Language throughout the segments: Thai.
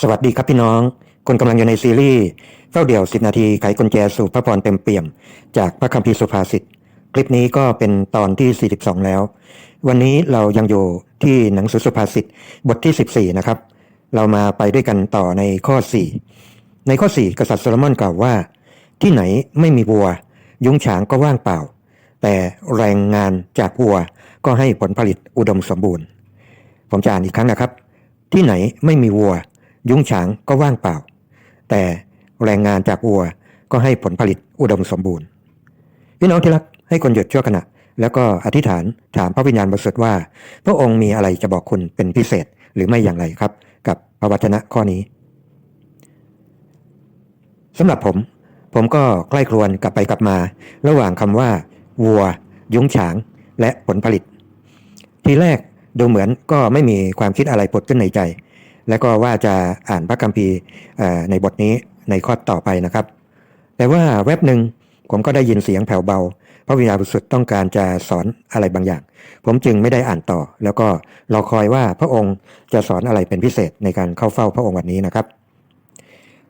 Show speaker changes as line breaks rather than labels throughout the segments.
สวัสดีครับพี่น้องคุณกำลังอยู่ในซีรีส์เฝ้าเดี่ยว 10 นาทีไขกุญแจสู่พระพรเต็มเปี่ยม จากพระคัมภีร์สุภาษิต คลิปนี้ก็เป็นตอนที่ 42 แล้ว วันนี้เรายังอยู่ที่หนังสือสุภาษิตบทที่ 14 นะครับ เรามาไปด้วยกันต่อในข้อ 4 ในข้อ 4 กษัตริย์โซโลมอนกล่าวว่า ที่ไหนไม่มีวัว ยุ้งฉางก็ว่างเปล่า แต่แรงงานจากวัวก็ให้ผลผลิตอุดมสมบูรณ์ ผมจะอ่านอีกครั้งนะครับ ที่ไหนไม่มีวัว ยุ้งฉางก็ว่างเปล่า แต่แรงงานจากวัวก็ให้ผลผลิตอุดมสมบูรณ์ พี่น้องที่รักให้คนหยุดชั่วขณะ แล้วก็อธิษฐานถามพระวิญญาณบริสุทธิ์ว่า พระองค์มีอะไรจะบอกคุณเป็นพิเศษหรือไม่อย่างไรครับ กับพระวจนะข้อนี้สำหรับผม ผมก็ใกล้ครวนกลับไปกลับมา ระหว่างคำว่า วัว ยุ้งฉาง และผลผลิต ทีแรกดูเหมือนก็ไม่มีความคิดอะไรผุดขึ้นในใจ แล้วก็ว่าจะอ่านพระคัมภีร์ในบทนี้ในข้อต่อไปนะครับ แต่ว่าแวบหนึ่งผมก็ได้ยินเสียงแผ่วเบา พระวิญญาณบริสุทธิ์ต้องการจะสอนอะไรบางอย่าง ผมจึงไม่ได้อ่านต่อ แล้วก็รอคอยว่าพระองค์จะสอนอะไรเป็นพิเศษในการเข้าเฝ้าพระองค์วันนี้นะครับ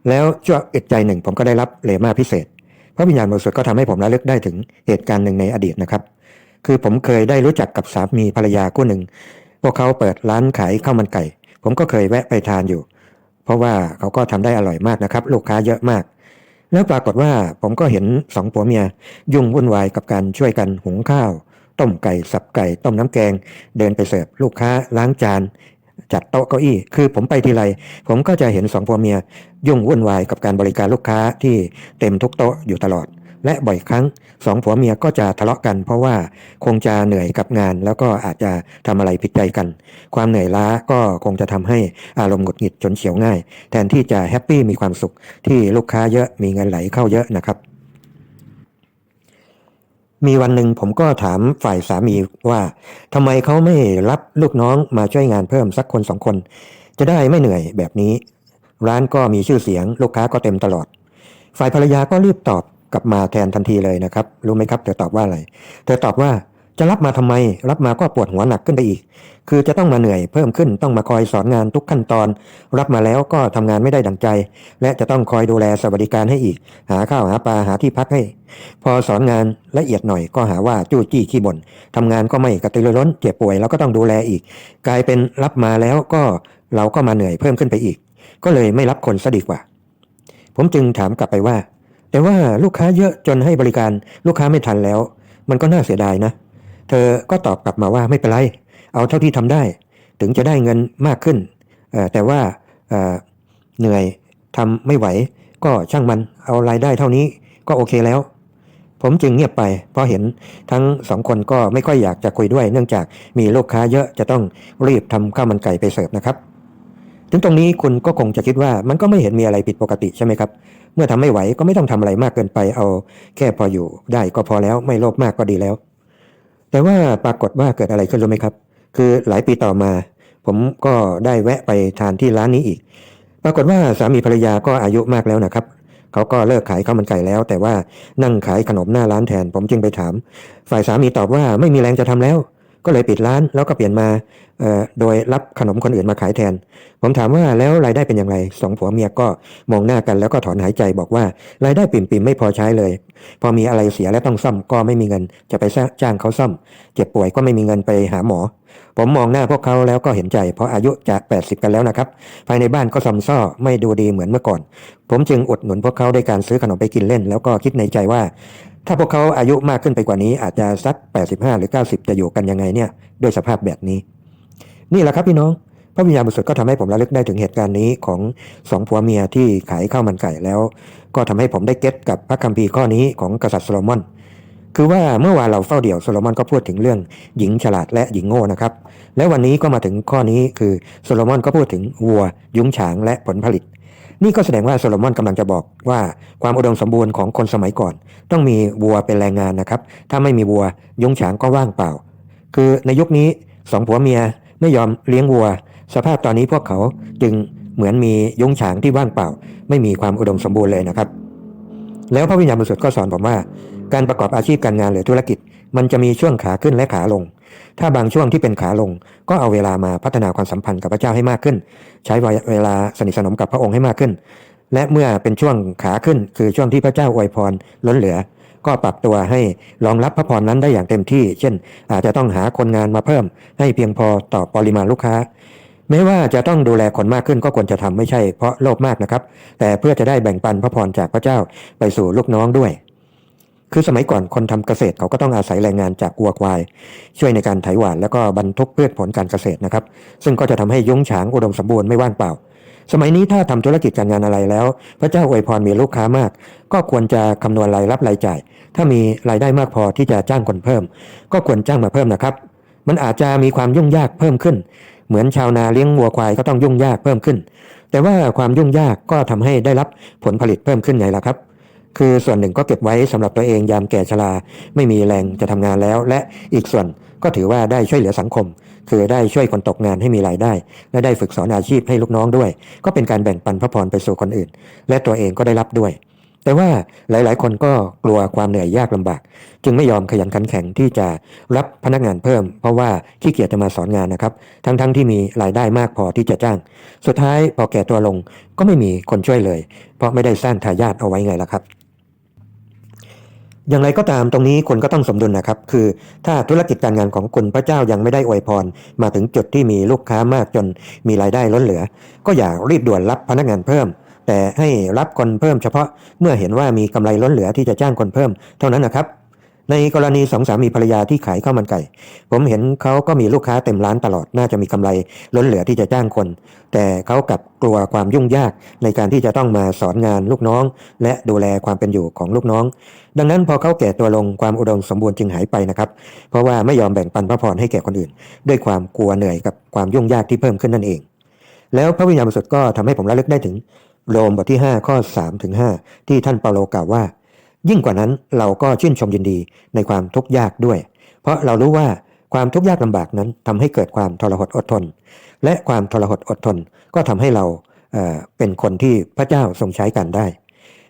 แล้วชั่วอึดใจหนึ่งผมก็ได้รับเลมาพิเศษ พระวิญญาณบริสุทธิ์ก็ทำให้ผมระลึกได้ถึงเหตุการณ์หนึ่งในอดีตนะครับ คือผมเคยได้รู้จักกับสามีภรรยาคู่หนึ่ง พวกเขาเปิดร้านขายข้าวมันไก่ ผมก็เคยแวะไปทานอยู่ เพราะว่าเขาก็ทำได้อร่อยมากนะครับ ลูกค้าเยอะมาก แล้วปรากฏว่าผมก็เห็นสองผัวเมีย ยุ่งวุ่นวายกับการช่วยกันหุงข้าว ต้มไก่สับไก่ ต้มน้ำแกง เดินไปเสิร์ฟลูกค้าล้างจาน จัดโต๊ะเก้าอี้ คือผมไปทีไรผมก็จะเห็นสองผัวเมีย ยุ่งวุ่นวายกับการบริการลูกค้าที่เต็มทุกโต๊ะอยู่ตลอด และบ่อยครั้งสองผัวเมียก็จะทะเลาะกัน เพราะว่าคงจะเหนื่อยกับงาน แล้วก็อาจจะทำอะไรผิดใจกัน ความเหนื่อยล้าก็คงจะทำให้อารมณ์หงุดหงิดจนเฉียวง่าย แทนที่จะแฮปปี้มีความสุขที่ลูกค้าเยอะมีเงินไหลเข้าเยอะนะครับ มีวันหนึ่งผมก็ถามฝ่ายสามีว่าทำไมเขาไม่รับลูกน้องมาช่วยงานเพิ่มสักคนสองคน จะได้ไม่เหนื่อยแบบนี้ ร้านก็มีชื่อเสียง ลูกค้าก็เต็มตลอด ฝ่ายภรรยาก็รีบตอบ กลับมาแทนทันทีเลยนะครับ รู้ไหมครับเธอตอบว่าอะไร เธอตอบว่าจะรับมาทำไม รับมาก็ปวดหัวหนักขึ้นไปอีก คือจะต้องมาเหนื่อยเพิ่มขึ้นต้องมาคอยสอนงานทุกขั้นตอน รับมาแล้วก็ทำงานไม่ได้ดังใจ และจะต้องคอยดูแลสวัสดิการให้อีก หาข้าวหาปลาหาที่พักให้ พอสอนงานละเอียดหน่อยก็หาว่าจู้จี้ขี้บ่นทำงานก็ไม่กระตือรือร้นเจ็บป่วยแล้วก็ต้องดูแลอีก กลายเป็นรับมาแล้วก็เราก็มาเหนื่อยเพิ่มขึ้นไปอีก ก็เลยไม่รับคนซะดีกว่า ผมจึงถามกลับไปว่า แต่ว่าลูกค้าเยอะจนให้บริการลูกค้าไม่ทันแล้ว มันก็น่าเสียดายนะ เธอก็ตอบกลับมาว่าไม่เป็นไร เอาเท่าที่ทำได้ ถึงจะได้เงินมากขึ้น แต่ว่าเหนื่อยทำไม่ไหว ก็ช่างมันเอารายได้เท่านี้ก็โอเคแล้ว ผมจึงเงียบไป เพราะเห็นทั้งสองคนก็ไม่ค่อยอยากจะคุยด้วย เนื่องจากมีลูกค้าเยอะจะต้องรีบทำข้าวมันไก่ไปเสิร์ฟนะครับ ถึงตรงนี้คุณก็คงจะคิดว่ามันก็ไม่เห็นมีอะไรผิดปกติใช่ไหมครับ เมื่อทำไม่ไหวก็ไม่ต้องทำอะไรมากเกินไปเอา แค่พออยู่ได้ก็พอแล้วไม่โลภมากก็ดีแล้ว แต่ว่าปรากฏว่าเกิดอะไรขึ้นรู้ไหมครับ คือหลายปีต่อมา ผมก็ได้แวะไปทานที่ร้านนี้อีก ปรากฏว่าสามีภรรยาก็อายุมากแล้วนะครับเขาก็เลิกขายข้าวมันไก่แล้ว แต่ว่านั่งขายขนมหน้าร้านแทน ผมจึงไปถาม ฝ่ายสามีตอบว่าไม่มีแรงจะทำแล้ว ก็เลยปิดร้านแล้วก็เปลี่ยนมาโดยรับขนมคนอื่นมาขายแทน ผมถามว่าแล้วรายได้เป็นอย่างไรสองผัวเมียก็มองหน้ากันแล้วก็ถอนหายใจบอกว่ารายได้ปิ่มๆไม่พอใช้เลย พอมีอะไรเสียและต้องซ่อมก็ไม่มีเงิน จะไปจ้างเขาซ่อมเจ็บป่วยก็ไม่มีเงินไปหาหมอ ผมมองหน้าพวกเขาแล้วก็เห็นใจ เพราะอายุจะ 80 กันแล้วนะครับ ภายในบ้านก็ซอมซ่อไม่ดูดีเหมือนเมื่อก่อน ผมจึงอดหนุนพวกเขาด้วยการซื้อขนมไปกินเล่น แล้วก็คิดในใจว่า ถ้าพวกเขาอายุมากขึ้นไปกว่านี้อาจจะสัก 85 หรือ 90 จะอยู่กันยังไงเนี่ยด้วยสภาพแบบนี้ นี่แหละครับพี่น้องพระวิญญาณบริสุทธิ์ก็ทำให้ผมระลึกได้ถึงเหตุการณ์นี้ของสองผัวเมียที่ขายข้าวมันไก่แล้ว ก็ทำให้ผมได้เก็ตกับพระคัมภีร์ข้อนี้ของกษัตริย์โซโลมอน คือว่าเมื่อวานเราเฝ้าเดี่ยวโซโลมอนก็พูดถึงเรื่องหญิงฉลาดและหญิงโง่นะครับ และวันนี้ก็มาถึงข้อนี้คือโซโลมอนก็พูดถึงวัว ยุ้งฉางและผลผลิต นี่ก็แสดงว่าโซโลมอนกำลังจะบอกว่าความอุดมสมบูรณ์ของคนสมัยก่อน ต้องมีวัวเป็นแรงงานนะครับ ถ้าไม่มีวัวยุ้งฉางก็ว่างเปล่า คือในยุคนี้สองผัวเมียไม่ยอมเลี้ยงวัว สภาพตอนนี้พวกเขาจึงเหมือนมียุ้งฉางที่ว่างเปล่า ไม่มีความอุดมสมบูรณ์เลยนะครับ แล้วพระวิญญาณบริสุทธิ์ก็สอนผมว่า การประกอบอาชีพการงานหรือธุรกิจ มันจะมีช่วงขาขึ้นและขาลง ถ้าบางช่วงที่เป็นขาลง ก็เอาเวลามาพัฒนาความสัมพันธ์กับพระเจ้าให้มากขึ้น ใช้เวลาสนิทสนมกับพระองค์ให้มากขึ้น และเมื่อเป็นช่วงขาขึ้น คือช่วงที่พระเจ้าอวยพรล้นเหลือ ก็ปรับตัวให้รองรับพระพรนั้นได้อย่างเต็มที่ เช่น อาจจะต้องหาคนงานมาเพิ่ม ให้เพียงพอต่อปริมาณลูกค้าแม้ว่าจะต้องดูแลคนมากขึ้นก็ควรจะทำไม่ใช่เพราะโลภมากนะครับ แต่เพื่อจะได้แบ่งปันพระพรจากพระเจ้าไปสู่ลูกน้องด้วย คือสมัยก่อนคนทำเกษตรเขาก็ต้องอาศัยแรงงานจากวัวควาย ช่วยในการไถหวานแล้วก็บรรทุกพืชผลการเกษตรนะครับ ซึ่งก็จะทำให้ยุ้งฉางอุดมสมบูรณ์ไม่ว่างเปล่า สมัยนี้ถ้าทำธุรกิจการงานอะไรแล้ว พระเจ้าอวยพรมีลูกค้ามาก ก็ควรจะคำนวณรายรับรายจ่าย ถ้ามีรายได้มากพอที่จะจ้างคนเพิ่ม ก็ควรจ้างมาเพิ่มนะครับ มันอาจจะมีความยุ่งยากเพิ่มขึ้น เหมือนชาวนาเลี้ยงวัวควายก็ต้องยุ่งยากเพิ่มขึ้น แต่ว่าความยุ่งยากก็ทำให้ได้รับผลผลิตเพิ่มขึ้นไงล่ะครับ คือส่วนหนึ่งก็เก็บไว้สำหรับตัวเองยามแก่ชราไม่มีแรงจะทำงานแล้ว และอีกส่วนก็ถือว่าได้ช่วยเหลือสังคม คือได้ช่วยคนตกงานให้มีรายได้ และได้ฝึกสอนอาชีพให้ลูกน้องด้วย ก็เป็นการแบ่งปันพระพรไปสู่คนอื่น และตัวเองก็ได้รับด้วย แต่ว่าหลาย ๆ คนก็กลัวความเหนื่อยยากลำบาก จึงไม่ยอมขยันขันแข็งที่จะรับพนักงานเพิ่ม เพราะว่าขี้เกียจจะมาสอนงานนะครับ ทั้งๆทที่มีรายได้มากพอที่จะจ้าง สุดท้ายพอแก่ตัวลงก็ไม่มีคนช่วยเลย เพราะไม่ได้สร้างทายาทเอาไว้ไงล่ะครับ อย่างไรก็ตามตรงนี้คนก็ต้องสมดุลนะครับ คือถ้าธุรกิจการงานของคุณพระเจ้ายังไม่ได้อวยพร มาถึงจุดที่มีลูกค้ามากจนมีรายได้ล้นเหลือ ก็อย่ารีบด่วนรับพนักงานเพิ่ม แต่ให้รับคนเพิ่มเฉพาะเมื่อเห็นว่ามีกำไรล้นเหลือที่จะจ้างคนเพิ่ม เท่านั้นนะครับ ในกรณีสองสามีภรรยาที่ขายข้าวมันไก่ ผมเห็นเขาก็มีลูกค้าเต็มร้านตลอดน่าจะมีกำไรล้นเหลือที่จะจ้างคน แต่เขากลับกลัวความยุ่งยากในการที่จะต้องมาสอนงานลูกน้อง และดูแลความเป็นอยู่ของลูกน้อง ดังนั้นพอเขาแก่ตัวลงความอุดมสมบูรณ์จึงหายไปนะครับ เพราะว่าไม่ยอมแบ่งปันพระพรให้แก่คนอื่น ด้วยความกลัวเหนื่อยกับความยุ่งยากที่เพิ่มขึ้นนั่นเอง แล้วพระวิญญาณบริสุทธิ์ก็ทำให้ผมระลึกได้ถึงโรมบทที่ 5 ข้อ3ถึง5ที่ท่านเปาโลกล่าวว่า ยิ่งกว่านั้นเราก็ชื่นชมยินดีในความทุกข์ยากด้วย เพราะเรารู้ว่าความทุกข์ยากลำบากนั้นทำให้เกิดความทรหดอดทน และความทรหดอดทนก็ทำให้เราเเป็นคนที่พระเจ้าทรงใช้กันได้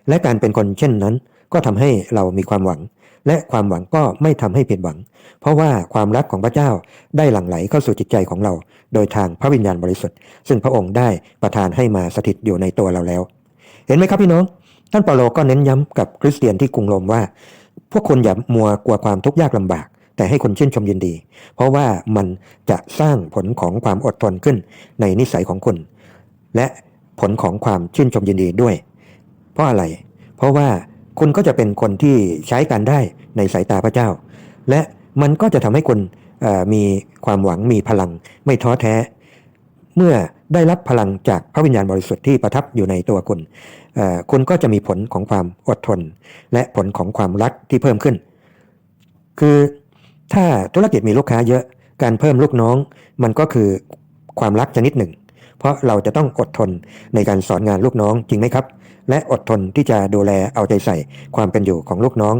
และการเป็นคนเช่นนั้น ก็ทำให้เรามีความหวัง และความหวังก็ไม่ทำให้ผิดหวัง เพราะว่าความรักของพระเจ้าได้หลั่งไหลเข้าสู่จิตใจของเรา โดยทางพระวิญญาณบริสุทธิ์ ซึ่งพระองค์ได้ประทานให้มาสถิตอยู่ในตัวเราแล้ว เห็นไหมครับพี่น้อง ท่านเปาโลก็เน้นย้ำกับคริสเตียนที่กรุงโรมว่า พวกคุณอย่ามัวกลัวความทุกข์ยากลำบาก แต่ให้คนชื่นชมยินดี เพราะว่ามันจะสร้างผลของความอดทนขึ้นในนิสัยของคุณและผลของความชื่นชมยินดีด้วย เพราะอะไร เพราะว่าคุณก็จะเป็นคนที่ใช้การได้ในสายตาพระเจ้า และมันก็จะทำให้คุณมีความหวังมีพลังไม่ท้อแท้ เมื่อได้รับพลังจากพระวิญญาณบริสุทธิ์ที่ประทับอยู่ในตัวคุณ คุณก็จะมีผลของความอดทน และผลของความรักที่เพิ่มขึ้น คือถ้าธุรกิจมีลูกค้าเยอะ การเพิ่มลูกน้องมันก็คือความรักชนิดหนึ่ง เพราะเราจะต้องอดทนในการสอนงานลูกน้องจริงไหมครับ และอดทนที่จะดูแลเอาใจใส่ความเป็นอยู่ของลูกน้อง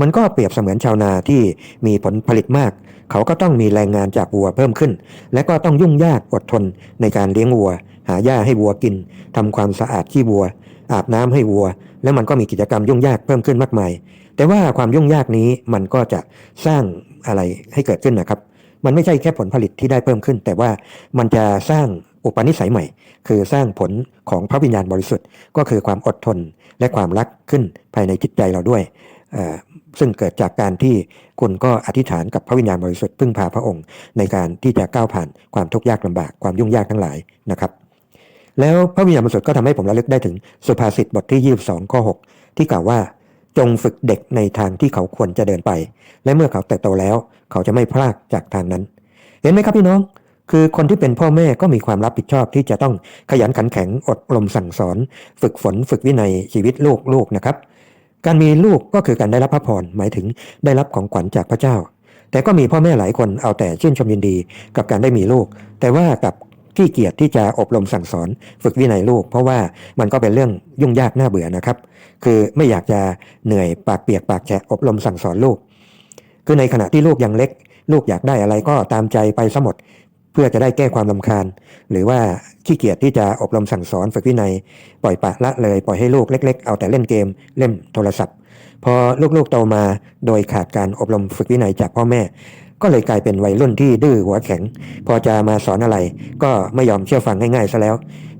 มันก็เปรียบเสมือนชาวนาที่มีผลผลิตมาก เขาก็ต้องมีแรงงานจากวัวเพิ่มขึ้น และก็ต้องยุ่งยากอดทนในการเลี้ยงวัว หาหญ้าให้วัวกินทำความสะอาดขี้วัว อาบน้ำให้วัว แล้วมันก็มีกิจกรรมยุ่งยากเพิ่มขึ้นมากมาย แต่ว่าความยุ่งยากนี้มันก็จะสร้างอะไรให้เกิดขึ้นนะครับ มันไม่ใช่แค่ผลผลิตที่ได้เพิ่มขึ้น แต่ว่ามันจะสร้างอุปนิสัยใหม่ คือสร้างผลของพระวิญญาณบริสุทธิ์ ก็คือความอดทนและความรักขึ้นภายในจิตใจเราด้วย ซึ่งเกิดจากการที่คุณก็อธิษฐานกับพระวิญญาณบริสุทธิ์พึ่งพาพระองค์ ในการที่จะก้าวผ่านความทุกข์ยากลำบากความยุ่งยากทั้งหลายนะครับ แล้วพระวิญญาณบริสุทธิ์ก็ทำให้ผมระลึกได้ถึงสุภาษิตบทที่ 22ข้อ6 ที่กล่าวว่าจงฝึกเด็กในทางที่เขาควรจะเดินไป และเมื่อเขาเติบโตแล้ว เขาจะไม่พลากจากทางนั้น เห็นไหมครับพี่น้อง คือคนที่เป็นพ่อแม่ก็มีความรับผิดชอบที่จะต้องขยันขันแข็งอดรมสั่งสอน ฝึกฝนฝึกวินัยชีวิตลูกลูกนะครับ การมีลูกก็คือการได้รับพระพรหมายถึงได้รับของขวัญจากพระเจ้า แต่ก็มีพ่อแม่หลายคนเอาแต่ชื่นชมยินดีกับการได้มีลูก แต่ว่ากับขี้เกียจที่จะอบรมสั่งสอนฝึกวินัยลูก เพราะว่ามันก็เป็นเรื่องยุ่งยากน่าเบื่อนะครับ คือไม่อยากจะเหนื่อยปากเปียกปากแฉะอบรมสั่งสอนลูก คือในขณะที่ลูกยังเล็ก ลูกอยากได้อะไรก็ตามใจไปซะหมด เพื่อจะได้แก้ความลำคาญ หรือว่าขี้เกียจที่จะอบรมสั่งสอนฝึกวินัย ปล่อยปละละเลยปล่อยให้ลูกเล็ก ๆ เอาแต่เล่นเกม เล่นโทรศัพท์ พอลูกๆโตมาโดยขาดการอบรมฝึกวินัยจากพ่อแม่ ก็เลยกลายเป็นวัยรุ่นที่ดื้อหัวแข็ง พอจะมาสอนอะไร ก็ไม่ยอมเชื่อฟังง่ายๆซะแล้ว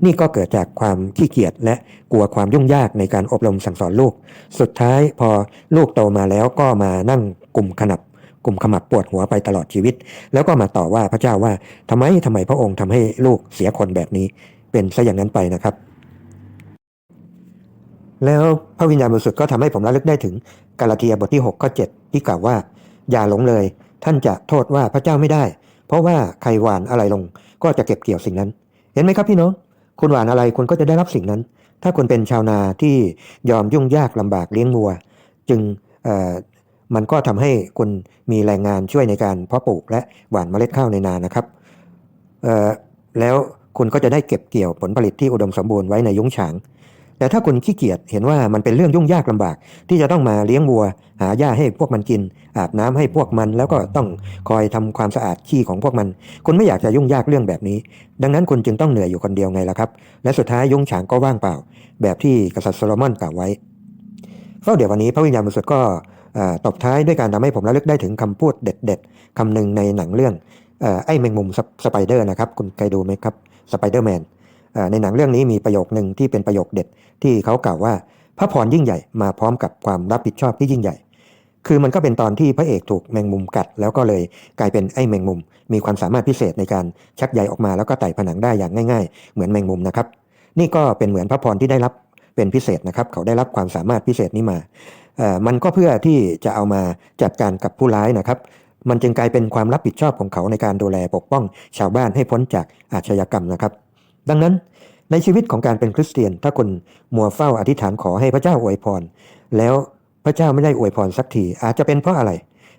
นี่ก็เกิดจากความขี้เกียจและกลัวความยุ่งยากในการอบรมสั่งสอนลูก สุดท้ายพอลูกโตมาแล้วก็มานั่งกลุ่มขนับ กลุ่มขมับปวดหัวไปตลอดชีวิต แล้วก็มาต่อว่าพระเจ้าว่าทำไมทำไมพระองค์ทำให้ลูกเสียคนแบบนี้ เป็นซะอย่างนั้นไปนะครับ แล้วพระวิญญาณบริสุทธิ์ก็ทำให้ผมระลึกได้ถึงกาลาเทียบทที่6ข้อ7ที่กล่าวว่า อย่าหลงเลย ท่านจะโทษว่าพระเจ้าไม่ได้ เพราะว่าใครหวานอะไรลง ก็จะเก็บเกี่ยวสิ่งนั้น เห็นไหมครับพี่น้องคุณหวานอะไรคุณก็จะได้รับสิ่งนั้น ถ้าคุณเป็นชาวนาที่ยอมยุ่งยากลำบากเลี้ยงวัว จึง มันก็ทำให้คุณมีแรงงานช่วยในการเพาะปลูกและหว่านเมล็ดข้าวในนานะครับเอ่อแล้วคุณก็จะได้เก็บเกี่ยวผลผลิตที่อุดมสมบูรณ์ไว้ในยุ้งฉาง แต่ถ้าคุณขี้เกียจเห็นว่ามันเป็นเรื่องยุ่งยากลำบาก ที่จะต้องมาเลี้ยงวัว หาหญ้าให้พวกมันกิน อาบน้ำให้พวกมัน แล้วก็ต้องคอยทำความสะอาดขี้ของพวกมัน คุณไม่อยากจะยุ่งยากเรื่องแบบนี้ ดังนั้นคุณจึงต้องเหนื่อยอยู่คนเดียวไงล่ะครับ และสุดท้ายยุ้งฉางก็ว่างเปล่า แบบที่กษัตริย์โซโลมอนกล่าวไว้เฝ้าเดี๋ยววันนี้พระวิญญาณบริสุทธิ์ก็ ตบท้ายด้วยการทำให้ผมระลึกได้ถึงคำพูดเด็ดๆคำหนึ่งในหนังเรื่องอไอ้แมงมุมสสไปเดอร์นะครับ คุณเคยดูไหมครับสไปเดอร์แมนในหนังเรื่องนี้มีประโยคหนึ่งที่เป็นประโยคเด็ด ที่เขากล่าวว่าพระพรยิ่งใหญ่มาพร้อมกับความรับผิดชอบที่ยิ่งใหญ่ คือมันก็เป็นตอนที่พระเอกถูกแมงมุมกัด แล้วก็เลยกลายเป็นไอ้แมงมุม มีความสามารถพิเศษในการชักใยออกมาแล้วก็ไต่ผนังได้อย่างง่าย ๆ เหมือนแมงมุมนะครับ นี่ก็เป็นเหมือนพระพรที่ได้รับเป็นพิเศษนะครับ เขาได้รับความสามารถพิเศษนี้มา มันก็เพื่อที่จะเอามาจัดการกับผู้ร้ายนะครับ มันจึงกลายเป็นความรับผิดชอบของเขาในการดูแลปกป้องชาวบ้านให้พ้นจากอาชญากรรมนะครับ ดังนั้นในชีวิตของการเป็นคริสเตียน ถ้าคนมัวเฝ้าอธิษฐานขอให้พระเจ้าอวยพร แล้วพระเจ้าไม่ได้อวยพรสักทีอาจจะเป็นเพราะอะไร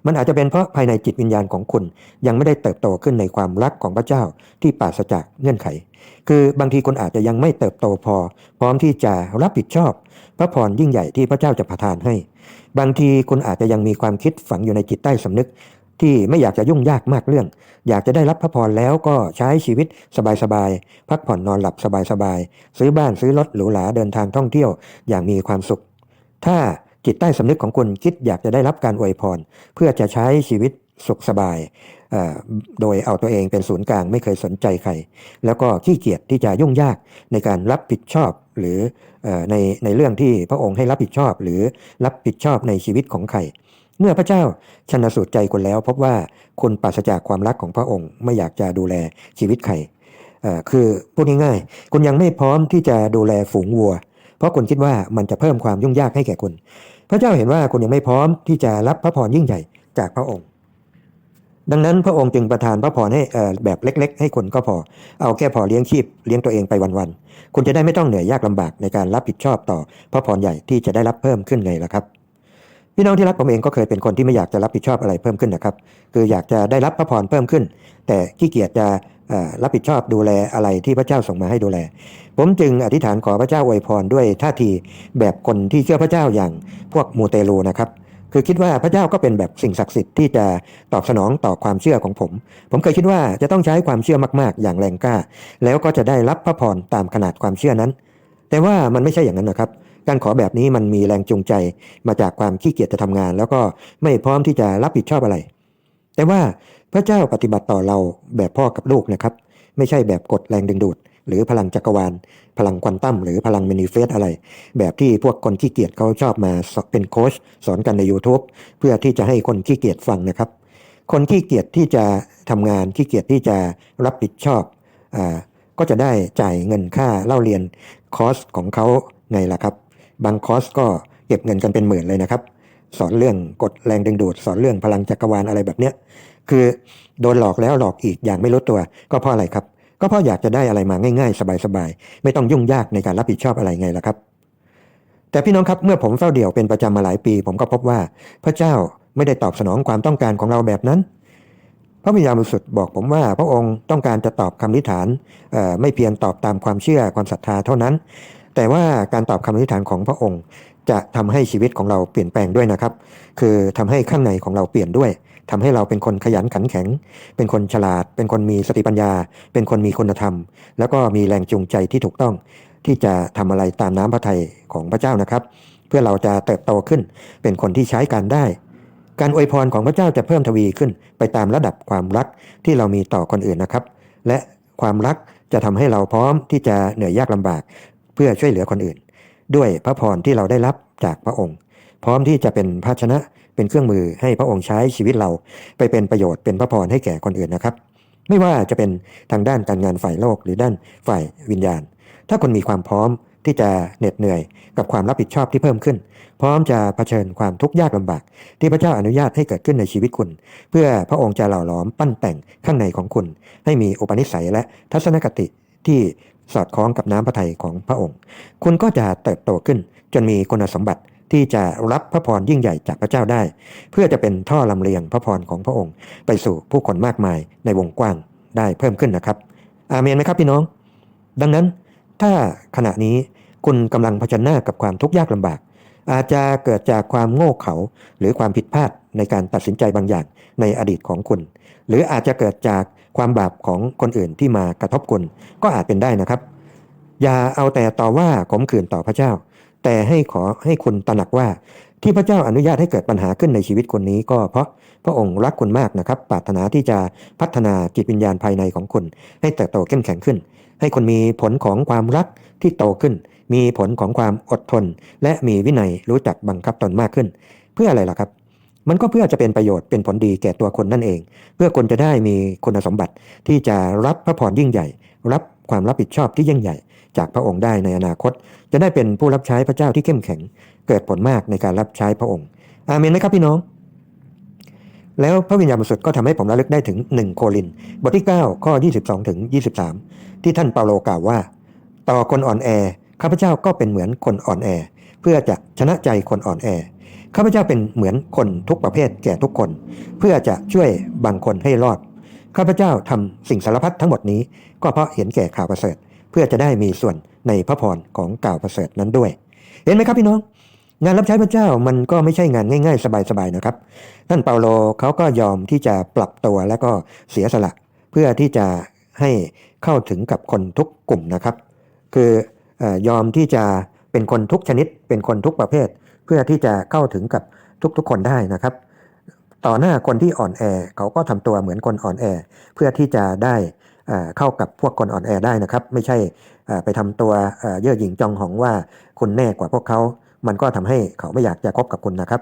มันอาจจะเป็นเพราะภายในจิตวิญญาณของคุณ ยังไม่ได้เติบโตขึ้นในความรักของพระเจ้าที่ปราศจากเงื่อนไข คือบางทีคุณอาจจะยังไม่เติบโตพอ พร้อมที่จะรับผิดชอบ พระพรยิ่งใหญ่ที่พระเจ้าจะประทานให้ บางทีคุณอาจจะยังมีความคิดฝังอยู่ในจิตใต้สำนึก ที่ไม่อยากจะยุ่งยากมากเรื่อง อยากจะได้รับพระพรแล้วก็ใช้ชีวิตสบายๆพักผ่อนนอนหลับสบายๆซื้อบ้านซื้อรถหรูหราเดินทางท่องเที่ยวอย่างมีความสุข ถ้า จิตใต้สำนึกของคุณคิดอยากจะได้รับการอวยพร เพื่อจะใช้ชีวิตสุขสบาย โดยเอาตัวเองเป็นศูนย์กลางไม่เคยสนใจใคร แล้วก็ขี้เกียจที่จะยุ่งยากในการรับผิดชอบหรืออในในเรื่องที่พระองค์ให้รับผิดชอบ หรือรับผิดชอบในชีวิตของใคร เมื่อพระเจ้าชนสูตรใจคุณแล้ว พบว่าคุณปราศจากความรักของพระองค์ไม่อยากจะดูแลชีวิตใครคือพูดง่ายๆคุณยังไม่พร้อมที่จะดูแลฝูงวัว เพราะคุณคิดว่ามันจะเพิ่มความยุ่งยากให้แก่คุณ ระเจ้าเห็นว่าคุณยังไม่พร้อมที่จะรับพระพรยิ่งใหญ่จากพระองค์ ดังนั้นพระองค์จึงประทานพระพรให้แบบเล็ก ๆ ให้คุณก็พอ เอาแค่พอเลี้ยงชีพเลี้ยงตัวเองไปวันๆ คุณจะได้ไม่ต้องเหนื่อยยากลำบากในการรับผิดชอบต่อพระพรใหญ่ที่จะได้รับเพิ่มขึ้นไงล่ะครับพี่น้องที่รักผมเองก็เคยเป็นคนที่ไม่อยากจะรับผิดชอบอะไรเพิ่มขึ้นนะครับ คืออยากจะได้รับพระพรเพิ่มขึ้น แต่ขี้เกียจจะ รับผิดชอบดูแลอะไรที่พระเจ้าส่งมาให้ดูแล ผมจึงอธิษฐานขอพระเจ้าอวยพรด้วยท่าทีแบบคนที่เชื่อพระเจ้าอย่างพวกมูเตลูนะครับ คือคิดว่าพระเจ้าก็เป็นแบบสิ่งศักดิ์สิทธิ์ที่จะตอบสนองต่อความเชื่อของผม ผมเคยคิดว่าจะต้องใช้ความเชื่อมากๆ อย่างแรงกล้า แล้วก็จะได้รับพระพรตามขนาดความเชื่อนั้น แต่ว่ามันไม่ใช่อย่างนั้นนะครับการขอแบบนี้มันมีแรงจูงใจมาจากความขี้เกียจจะทำงาน แล้วก็ไม่พร้อมที่จะรับผิดชอบอะไร แต่ว่า พระเจ้าปฏิบัติต่อเราแบบพ่อกับลูกนะครับ ไม่ใช่แบบกดแรงดึงดูด หรือพลังจักรวาล พลังควอนตัมหรือพลังมินิเฟสอะไร แบบที่พวกคนขี้เกียจเขาชอบมาเป็นโค้ชสอนกันใน YouTube เพื่อที่จะให้คนขี้เกียจฟังนะครับ คนขี้เกียจที่จะทำงานขี้เกียจที่จะรับผิดชอบอ่าก็จะได้จ่ายเงินค่าเล่าเรียนคอร์สของเขาไงล่ะครับ บางคอร์สก็เก็บเงินกันเป็นหมื่นเลยนะครับ สอนเรื่องกดแรงดึงดูด สอนเรื่องพลังจักรวาลอะไรแบบเนี้ยคือโดนหลอกแล้วหลอกอีกอย่างไม่รู้ตัว ก็เพราะอะไรครับ ก็เพราะอยากจะได้อะไรมาง่ายๆ สบายๆ ไม่ต้องยุ่งยากในการรับผิดชอบอะไรไงล่ะครับ แต่พี่น้องครับเมื่อผมเฝ้าเดี่ยวเป็นประจำมาหลายปี ผมก็พบว่าพระเจ้าไม่ได้ตอบสนองความต้องการของเราแบบนั้น พระวิญญาณบริสุทธิ์บอกผมว่า พระองค์ต้องการจะตอบคำอธิฐานไม่เพียงตอบตามความเชื่อความศรัทธาเท่านั้น แต่ว่าการตอบคำอธิฐานของพระองค์ จะทำให้ชีวิตของเราเปลี่ยนแปลงด้วยนะครับ คือทำให้ข้างในของเราเปลี่ยนด้วยทำให้เราเป็นคนขยันขันแข็ง เป็นคนฉลาด เป็นคนมีสติปัญญา เป็นคนมีคุณธรรม แล้วก็มีแรงจูงใจที่ถูกต้อง ที่จะทำอะไรตามน้ำพระทัยของพระเจ้านะครับ เพื่อเราจะเติบโตขึ้น เป็นคนที่ใช้การได้ การอวยพรของพระเจ้าจะเพิ่มทวีขึ้น ไปตามระดับความรักที่เรามีต่อคนอื่นนะครับ และความรักจะทำให้เราพร้อมที่จะเหนื่อยยากลำบาก เพื่อช่วยเหลือคนอื่น ด้วยพระพรที่เราได้รับจากพระองค์ พร้อมที่จะเป็นภาชนะเป็นเครื่องมือให้พระองค์ใช้ชีวิตเราไปเป็นประโยชน์เป็นพระพรให้แก่คนอื่นนะครับ ไม่ว่าจะเป็นทางด้านการงานฝ่ายโลกหรือด้านฝ่ายวิญญาณ ถ้าคุณมีความพร้อมที่จะเหน็ดเหนื่อยกับความรับผิดชอบที่เพิ่มขึ้น พร้อมจะเผชิญความทุกข์ยากลำบาก ที่พระเจ้าอนุญาตให้เกิดขึ้นในชีวิตคุณ เพื่อพระองค์จะหล่อหลอมปั้นแต่งข้างในของคุณ ให้มีอุปนิสัยและทัศนคติที่ สอดคล้องกับน้ำพระทัยของพระองค์ คุณก็จะเติบโตขึ้นจนมีคุณสมบัติที่จะรับพระพรยิ่งใหญ่จากพระเจ้าได้ เพื่อจะเป็นท่อลำเลียงพระพรของพระองค์ ไปสู่ผู้คนมากมายในวงกว้างได้เพิ่มขึ้นนะครับ อาเมนไหมครับพี่น้อง ดังนั้นถ้าขณะนี้คุณกำลังเผชิญหน้ากับความทุกข์ยากลำบาก อาจจะเกิดจากความโง่เขลาหรือความผิดพลาดในการตัดสินใจบางอย่างในอดีตของคุณ หรืออาจจะเกิดจาก ความบาปของคนอื่นที่มากระทบคุณก็อาจเป็นได้นะครับ อย่าเอาแต่ต่อว่าขมขื่นต่อพระเจ้า แต่ให้ขอให้คุณตระหนักว่า ที่พระเจ้าอนุญาตให้เกิดปัญหาขึ้นในชีวิตคนนี้ ก็เพราะพระองค์รักคุณมากนะครับ ปรารถนาที่จะพัฒนาจิตวิญญาณภายในของคุณ ให้เติบโตเข้มแข็งขึ้น ให้คุณมีผลของความรักที่โตขึ้น มีผลของความอดทน และมีวินัยรู้จักบังคับตนมากขึ้น เพื่ออะไรล่ะครับ มันก็เพื่อจะเป็นประโยชน์เป็นผลดีแก่ตัวคนนั่นเอง เพื่อคนจะได้มีคุณสมบัติที่จะรับพระพรยิ่งใหญ่ รับความรับผิดชอบที่ยิ่งใหญ่ จากพระองค์ได้ในอนาคต จะได้เป็นผู้รับใช้พระเจ้าที่เข้มแข็ง เกิดผลมากในการรับใช้พระองค์ อาเมนไหมครับพี่น้อง แล้วพระวิญญาณบริสุทธิ์ก็ทำให้ผมระลึกได้ถึง 1 โคริน บทที่ 9 ข้อ 22 ถึง 23 ที่ท่านเปาโลกล่าวว่า ต่อคนอ่อนแอข้าพเจ้าก็เป็นเหมือนคนอ่อนแอ เพื่อจะชนะใจคนอ่อนแอ ข้าพเจ้าเป็นเหมือนคนทุกประเภทแก่ทุกคน เพื่อจะช่วยบางคนให้รอด ข้าพเจ้าทำสิ่งสารพัดทั้งหมดนี้ ก็เพราะเห็นแก่ข่าวประเสริฐ เพื่อจะได้มีส่วนในพระพรของก่าวประเสริฐนั้นด้วย เห็นไหมครับพี่น้อง งานรับใช้พระเจ้ามันก็ไม่ใช่งานง่าย ๆ สบายๆนะครับ ท่านเปาโลเขาก็ยอมที่จะปรับตัวและก็เสียสละ เพื่อที่จะให้เข้าถึงกับคนทุกกลุ่มนะครับ คืออยอมที่จะเป็นคนทุกชนิด เป็นคนทุกประเภท เพื่อที่จะเข้าถึงกับทุกๆคนได้นะครับ ต่อหน้าคนที่อ่อนแอเขาก็ทำตัวเหมือนคนอ่อนแอ เพื่อที่จะได้เข้ากับพวกคนอ่อนแอได้นะครับ ไม่ใช่ไปทำตัวเย่อหยิ่งจองหองว่าคุณแน่กว่าพวกเขา มันก็ทำให้เขาไม่อยากจะคบกับคุณนะครับ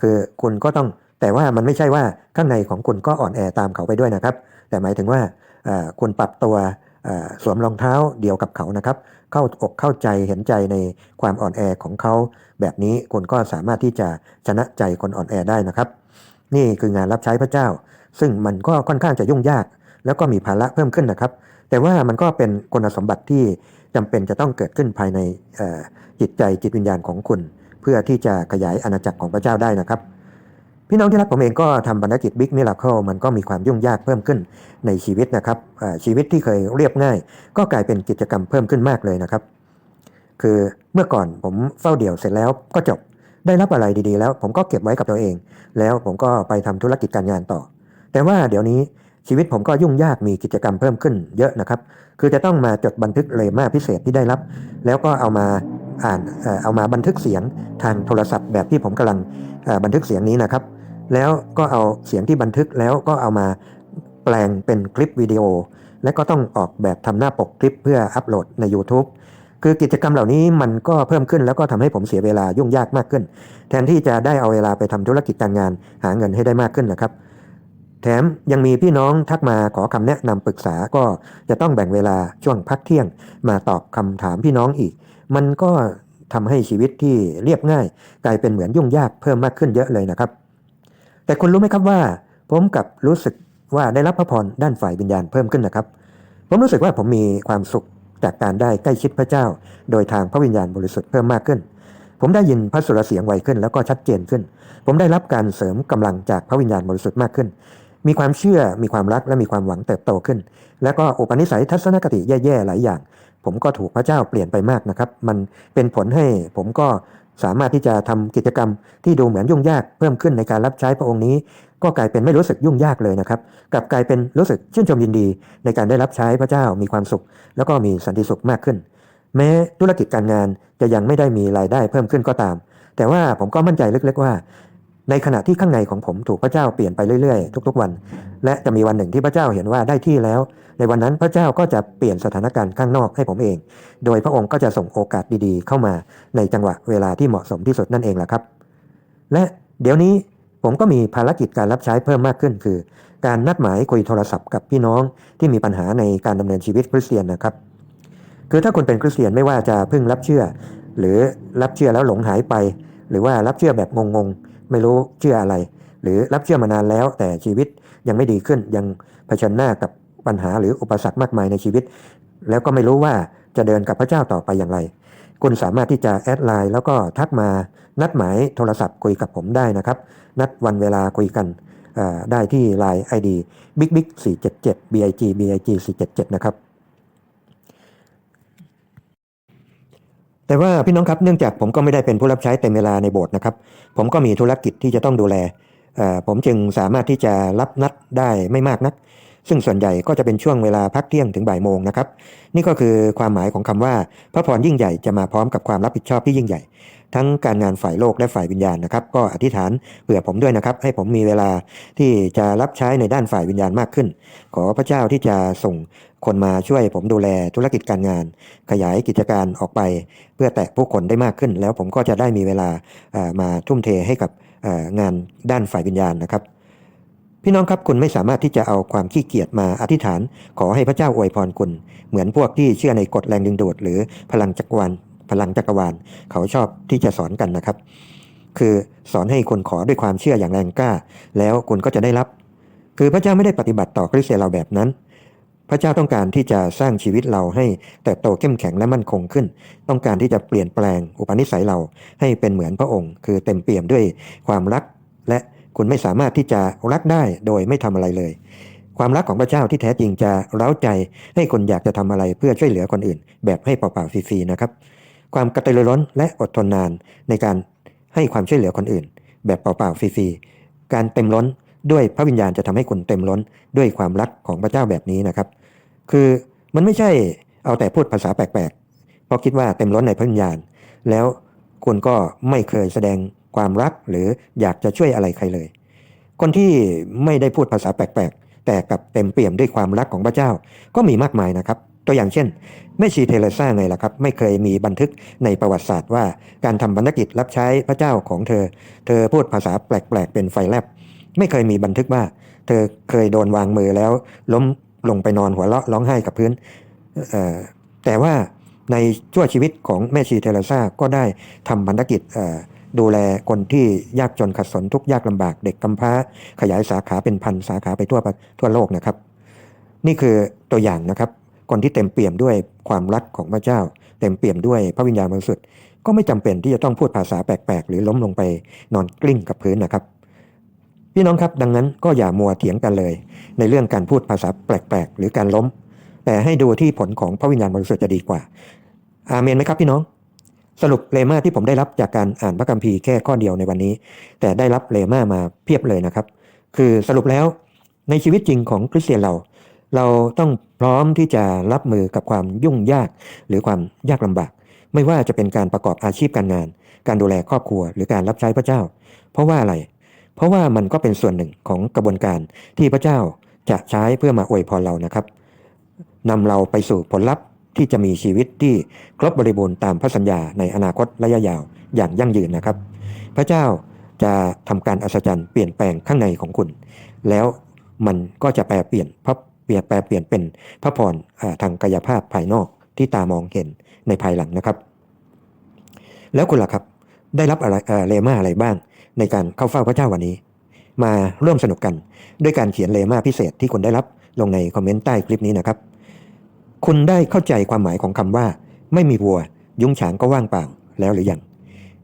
คือคุณก็ต้องแต่ว่ามันไม่ใช่ว่าข้างในของคุณก็อ่อนแอตามเขาไปด้วยนะครับ แต่หมายถึงว่าคุณปรับตัวสวมรองเท้าเดียวกับเขานะครับ เข้าอกเข้าใจเห็นใจในความอ่อนแอของเขา แบบนี้คุณก็สามารถที่จะชนะใจคนอ่อนแอได้นะครับ นี่คืองานรับใช้พระเจ้า ซึ่งมันก็ค่อนข้างจะยุ่งยาก แล้วก็มีภาระเพิ่มขึ้นนะครับ แต่ว่ามันก็เป็นคุณสมบัติที่จำเป็นจะต้องเกิดขึ้นภายในจิตใจจิตวิญญาณของคุณ เพื่อที่จะขยายอาณาจักรของพระเจ้าได้นะครับ พี่น้องที่รักผมเองก็ทำบรรณกิจบิ๊กมิราเคิลมันก็มีความยุ่งยากเพิ่มขึ้นในชีวิตนะครับชีวิตที่เคยเรียบง่าย ก็กลายเป็นกิจกรรมเพิ่มขึ้นมากเลยนะครับ คือเมื่อก่อนผมเฝ้าเดี่ยวเสร็จแล้วก็จบได้รับอะไรดีๆ แล้วผมก็เก็บไว้กับตัวเอง แล้วผมก็ไปทำธุรกิจการงานต่อ แต่ว่าเดี๋ยวนี้ชีวิตผมก็ยุ่งยากมีกิจกรรมเพิ่มขึ้นเยอะนะครับ คือจะต้องมาจดบันทึกเลมาพิเศษที่ได้รับ แล้วก็เอามาอ่านเอามาบันทึกเสียงทางโทรศัพท์แบบที่ผมกำลังบันทึกเสียงนี้นะครับ แล้วก็เอาเสียงที่บันทึกแล้วก็เอามาแปลงเป็นคลิปวิดีโอ และก็ต้องออกแบบทำหน้าปกคลิปเพื่ออัปโหลดใน YouTube คือกิจกรรมเหล่านี้มันก็เพิ่มขึ้นแล้วก็ทำให้ผมเสียเวลายุ่งยากมากขึ้น แทนที่จะได้เอาเวลาไปทำธุรกิจการงานหาเงินให้ได้มากขึ้นนะครับ แถมยังมีพี่น้องทักมาขอคำแนะนำปรึกษาก็จะต้องแบ่งเวลาช่วงพักเที่ยง มาตอบคำถามพี่น้องอีก มันก็ทำให้ชีวิตที่เรียบง่าย กลายเป็นเหมือนยุ่งยากเพิ่มมากขึ้นเยอะเลยนะครับ แต่คุณรู้ไหมครับว่า ผมกับรู้สึกว่าได้รับพระพรด้านฝ่ายวิญญาณเพิ่มขึ้นนะครับ ผมรู้สึกว่าผมมีความสุขจากการได้ใกล้ชิดพระเจ้า โดยทางพระวิญญาณบริสุทธิ์เพิ่มมากขึ้น ผมได้ยินพระสุรเสียงไวขึ้นแล้วก็ชัดเจนขึ้น ผมได้รับการเสริมกำลังจากพระวิญญาณบริสุทธิ์มากขึ้น มีความเชื่อ มีความรัก และมีความหวังเติบโตขึ้น แล้วก็อุปนิสัยทัศนคติแย่ๆหลายอย่าง ผมก็ถูกพระเจ้าเปลี่ยนไปมากนะครับ มันเป็นผลให้ผมก็ สามารถที่จะทำกิจกรรมที่ดูเหมือนยุ่งยากเพิ่มขึ้นในการรับใช้พระองค์นี้ ก็กลายเป็นไม่รู้สึกยุ่งยากเลยนะครับกลับกลายเป็นรู้สึกชื่นชมยินดี ในการได้รับใช้พระเจ้ามีความสุข แล้วก็มีสันติสุขมากขึ้น แม้ธุรกิจการงานจะยังไม่ได้มีรายได้เพิ่มขึ้นก็ตาม แต่ว่าผมก็มั่นใจลึกๆว่า ในขณะที่ข้างในของผมถูกพระเจ้าเปลี่ยนไปเรื่อยๆ ทุก ๆ วัน และจะมีวันหนึ่งที่พระเจ้าเห็นว่าได้ที่แล้ว ในวันนั้นพระเจ้าก็จะเปลี่ยนสถานการณ์ข้างนอกให้ผมเอง โดยพระองค์ก็จะส่งโอกาสดีๆ เข้ามาในจังหวะเวลาที่เหมาะสมที่สุดนั่นเองแหละครับ และเดี๋ยวนี้ผมก็มีภารกิจการรับใช้เพิ่มมากขึ้น คือ การนัดหมายคุยโทรศัพท์กับพี่น้องที่มีปัญหาในการดำเนินชีวิตคริสเตียนนะครับ คือถ้าคุณเป็นคริสเตียนไม่ว่าจะเพิ่งรับเชื่อ หรือรับเชื่อแล้วหลงหายไป หรือว่ารับเชื่อแบบงงๆไม่รู้เชื่ออะไร หรือรับเชื่อมานานแล้วแต่ชีวิตยังไม่ดีขึ้นยังเผชิญหน้ากับ ปัญหาหรืออุปสรรคมากมายในชีวิต แล้วก็ไม่รู้ว่าจะเดินกับพระเจ้าต่อไปอย่างไร คุณสามารถที่จะแอดไลน์แล้วก็ทักมานัดหมายโทรศัพท์คุยกับผมได้นะครับ นัดวันเวลาคุยกันเอ่อได้ที่ Line ID big big 477 big big 477นะครับแต่ว่าพี่น้องครับเนื่องจากผมก็ไม่ได้เป็นผู้รับใช้เต็มเวลาในโบสถ์นะครับ ผมก็มีธุรกิจที่จะต้องดูแล ผมจึงสามารถที่จะรับนัดได้ไม่มากนัก ซึ่งส่วนใหญ่ก็จะเป็นช่วงเวลาพักเที่ยงถึงบ่ายโมงนะครับ นี่ก็คือความหมายของคำว่า พระพรยิ่งใหญ่จะมาพร้อมกับความรับผิดชอบที่ยิ่งใหญ่ ทั้งการงานฝ่ายโลกและฝ่ายวิญญาณนะครับ ก็อธิษฐานเผื่อผมด้วยนะครับ ให้ผมมีเวลาที่จะรับใช้ในด้านฝ่ายวิญญาณมากขึ้น ขอพระเจ้าที่จะส่งคนมาช่วยผมดูแลธุรกิจการงาน ขยายกิจการออกไป เพื่อแตะผู้คนได้มากขึ้น แล้วผมก็จะได้มีเวลามาทุ่มเทให้กับงานด้านฝ่ายวิญญาณนะครับ พี่น้องครับคุณไม่สามารถที่จะเอาความขี้เกียจมาอธิษฐาน ขอให้พระเจ้าอวยพรคุณ เหมือนพวกที่เชื่อในกฎแรงดึงดูดหรือพลังจักรวาลพลังจักรวาล เขาชอบที่จะสอนกันนะครับ คือสอนให้คนขอด้วยความเชื่ออย่างแรงกล้า แล้วคุณก็จะได้รับ คือพระเจ้าไม่ได้ปฏิบัติต่อคริสเตียนเราแบบนั้น พระเจ้าต้องการที่จะสร้างชีวิตเราให้เติบโตเข้มแข็งและมั่นคงขึ้น ต้องการที่จะเปลี่ยนแปลงอุปนิสัยเราให้เป็นเหมือนพระองค์ คือเต็มเปี่ยมด้วยความรักและ คุณไม่สามารถที่จะรักได้โดยไม่ทำอะไรเลย ความรักของพระเจ้าที่แท้จริงจะเร้าใจให้คนอยากจะทำอะไรเพื่อช่วยเหลือคนอื่น แบบให้เปล่าๆฟรีๆนะครับ ความกระตือรือร้นและอดทนนานในการให้ความช่วยเหลือคนอื่น แบบเปล่าๆฟรีๆการเต็มล้นด้วยพระวิญญาณจะทำให้คุณเต็มล้นด้วยความรักของพระเจ้าแบบนี้นะครับ คือมันไม่ใช่เอาแต่พูดภาษาแปลกๆเพราะคิดว่าเต็มล้นในพระวิญญาณ แล้วคุณก็ไม่เคยแสดง ความรักหรืออยากจะช่วยอะไรใครเลย คนที่ไม่ได้พูดภาษาแปลกๆ แต่กับเต็มเปี่ยมด้วยความรักของพระเจ้าก็มีมากมายนะครับ ตัวอย่างเช่นแม่ชีเทเลซ่าไงล่ะครับ ไม่เคยมีบันทึกในประวัติศาสตร์ว่าการทำบรรณกิจรับใช้พระเจ้าของเธอ เธอพูดภาษาแปลกๆ เป็นไฟแลบ ไม่เคยมีบันทึกว่า เธอเคยโดนวางมือแล้ว ล้มลงไปนอนหัวเราะร้องไห้กับพื้นแต่ว่าในชั่วชีวิตของแม่ชีเทเลซ่าก็ได้ทำพันธกิจ ดูแลคนที่ยากจนขัดสนทุกยากลำบากเด็กกำพร้า ขยายสาขาเป็นพันสาขาไปทั่วทั่วโลกนะครับ นี่คือตัวอย่างนะครับ คนที่เต็มเปี่ยมด้วยความรักของพระเจ้า เต็มเปี่ยมด้วยพระวิญญาณบริสุทธิ์ก็ไม่จำเป็นที่จะต้องพูดภาษาแปลกๆ หรือล้มลงไปนอนกลิ้งกับพื้นนะครับ พี่น้องครับดังนั้นก็อย่ามัวเถียงกันเลย ในเรื่องการพูดภาษาแปลกๆ หรือการล้ม แต่ให้ดูที่ผลของพระวิญญาณบริสุทธิ์จะดีกว่า อาเมนไหมครับพี่น้อง สรุปเลมาที่ผมได้รับจากการอ่านพระคัมภีร์แค่ข้อเดียวในวันนี้ แต่ได้รับเลมามาเพียบเลยนะครับ คือสรุปแล้วในชีวิตจริงของคริสเตียนเรา เราต้องพร้อมที่จะรับมือกับความยุ่งยากหรือความยากลำบาก ไม่ว่าจะเป็นการประกอบอาชีพการงาน การดูแลครอบครัว หรือการรับใช้พระเจ้า เพราะว่าอะไร เพราะว่ามันก็เป็นส่วนหนึ่งของกระบวนการที่พระเจ้าจะใช้เพื่อมาอวยพรเรานะครับนำเราไปสู่ผลลัพธ์ ที่จะมีชีวิตที่ครบบริบูรณ์ตามพระสัญญาในอนาคตระยะยาวอย่างยั่งยืนนะครับ พระเจ้าจะทำการอัศจรรย์เปลี่ยนแปลงข้างในของคุณ แล้วมันก็จะแปลเปลี่ยนพระเปลี่ยนแปลเปลี่ยนเป็นพระพรทางกายภาพภายนอกที่ตามองเห็นในภายหลังนะครับ แล้วคุณล่ะครับได้รับอะไรเลมาอะไรบ้าง ในการเข้าเฝ้าพระเจ้าวันนี้ มาร่วมสนุกกัน ด้วยการเขียนเลมาพิเศษที่คุณได้รับลงในคอมเมนต์ใต้คลิปนี้นะครับ คุณได้เข้าใจความหมายของคำว่า ไม่มีวัว ยุ้งฉางก็ว่างเปล่าแล้วหรือยัง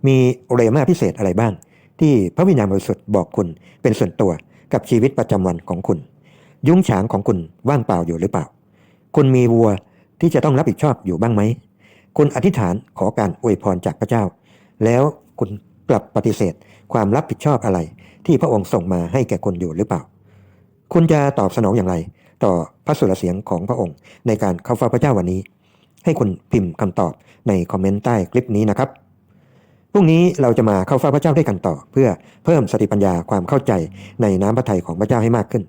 มีเลมาพิเศษอะไรบ้าง ที่พระวิญญาณบริสุทธิ์บอกคุณเป็นส่วนตัวกับชีวิตประจำวันของคุณ ยุ้งฉางของคุณว่างเปล่าอยู่หรือเปล่า คุณมีวัวที่จะต้องรับผิดชอบอยู่บ้างไหมคุณอธิษฐานขอการอวยพรจากพระเจ้า แล้วคุณกลับปฏิเสธความรับผิดชอบอะไร ที่พระองค์ส่งมาให้แก่คนอยู่หรือเปล่า คุณจะตอบสนองอย่างไร ต่อพระสุรเสียงของพระองค์ ในการเข้าเฝ้าพระเจ้าวันนี้ ให้คุณพิมพ์คำตอบในคอมเมนต์ใต้คลิปนี้นะครับพรุ่งนี้เราจะมาเข้าเฝ้าพระเจ้าด้วยกันต่อ เพื่อเพิ่มสติปัญญาความเข้าใจในน้ำพระทัยของพระเจ้าให้มากขึ้น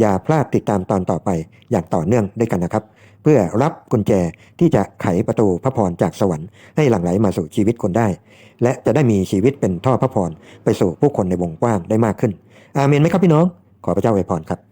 อย่าพลาดติดตามตอนต่อไปอย่างต่อเนื่องด้วยกันนะครับ เพื่อรับกุญแจที่จะไขประตูพระพรจากสวรรค์ให้หลั่งไหลมาสู่ชีวิตคนได้ และจะได้มีชีวิตเป็นท่อพระพรไปสู่ผู้คนในวงกว้างได้มากขึ้น อาเมนไหมครับพี่น้อง ขอพระเจ้าอวยพรครับ